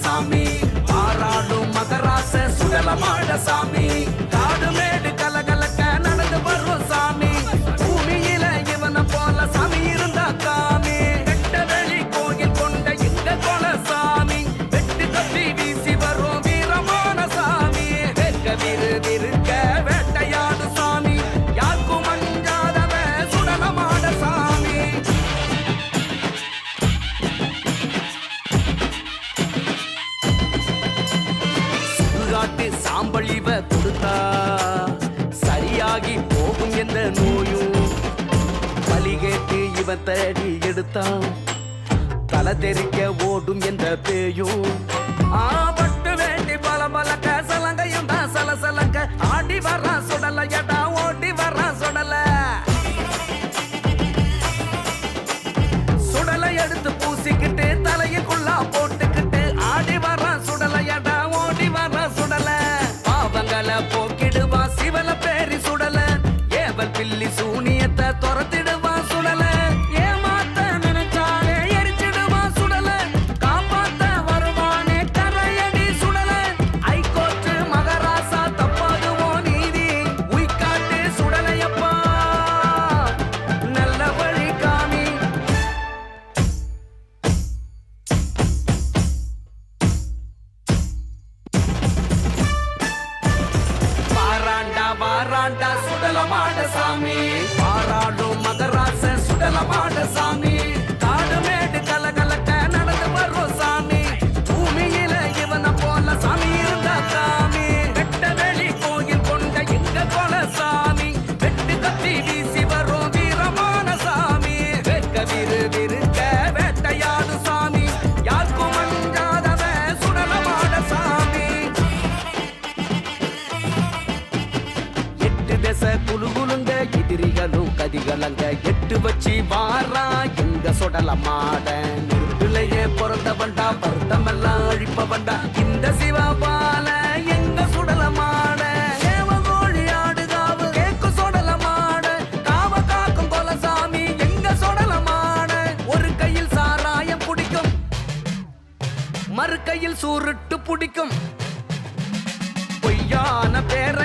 சாமி ஆறாடும் மகராச சுடலமாட சாமி அம்பளிவ கொடுத்தா சரியாகி போகும் எந்த நோயும்? பலி கேட்டு இவன் தேடி எடுத்தான் தலை தெரிக்க ஓடும் என்ற பேயும். ஆபட்டு வேண்டி பல பலக்க சலங்கையும் தான் சல சலக்க ஆடி வர்றான் சுடலையடா. வாராண்டா சுடலமாட சாமி. பாராடும் மகராச சுடலமாட சாமி. பேச குலுகுலுங்க எதிரிகளும் கதிகலங்க. எட்டு வச்சு வாரா எங்க சொடல மாட. நெருப்பிலையே பிறந்தவன்டா வருத்தமெல்லாம் அழிப்பவன்டா இந்த சிவபால எங்க சுடல மாட? மறுக்கையில் சூருட்டு பிடிக்கும். பொய்யான பேர